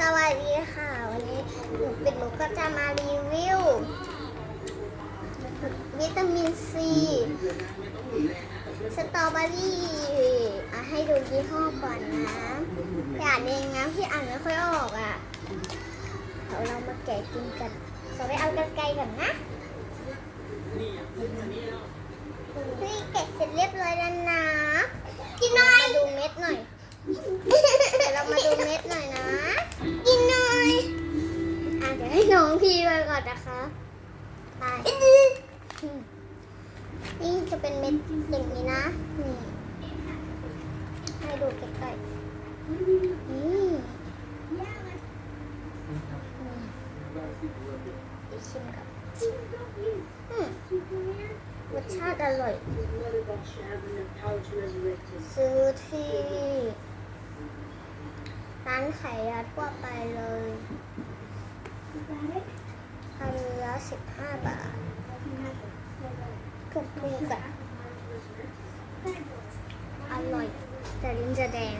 สวัสดีค่ะ วันนี้หนูเป็นหนูก็จะมารีวิว วิตามินซีสตรอเบอรี่อะให้ดูยี่ห้อก่อนนะอย่านเองนะพี่อ่านไม่ค่อยออกอะเดี๋ยวเรามาแกะกินกันสวัสดีเอากันไกลก่อนนะพี่แกะเสร็จเรียบร้อยแล้วนะกินหน่อยมาดูเม็ดหน่อย น้องพี่ไปก่อนนะคะไปนี่จะเป็นเม็ดอย่างนี้นะ นี่ ให้ดูใกล้ๆนี่นี่ชิมครับรสชาติอร่อย ซื้อที่ ร้านขายยาทั่วไปเลยพันละ สิบห้าบาทถูกถูกๆอะอร่อยแต่ลิ้นจะแดง